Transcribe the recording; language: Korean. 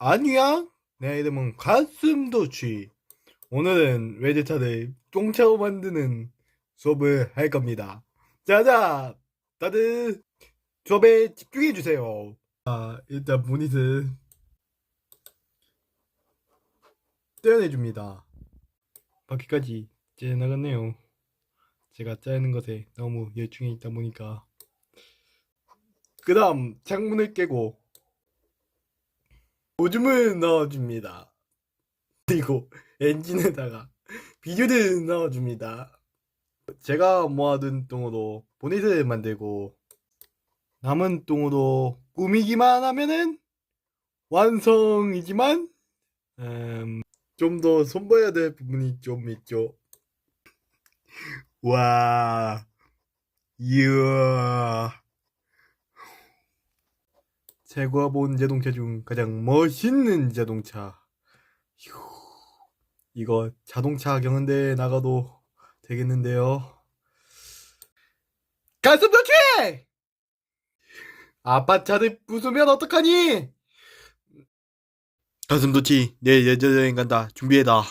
안녕? 내 이름은 가슴도취. 오늘은 외제차를 똥차로 만드는 수업을 할 겁니다. 자자, 다들 수업에 집중해 주세요. 아, 일단 모니터 떼어내 줍니다. 바퀴까지 째 나갔네요. 제가 짜는 것에 너무 열중해 있다 보니까. 그 다음 창문을 깨고 오줌을 넣어줍니다. 그리고 엔진에다가 비료를 넣어줍니다. 제가 모아둔 똥으로 보닛을 만들고 남은 똥으로 꾸미기만 하면은 완성이지만 음, 좀 더 손봐야 될 부분이 좀 있죠. 와, 이야. 제가 본 자동차 중 가장 멋있는 자동차. 휴, 이거 자동차 경연대회 나가도 되겠는데요. 가슴 도치! 아빠 차를 부수면 어떡하니? 가슴 도치, 내일 예전 여행 간다. 준비해라.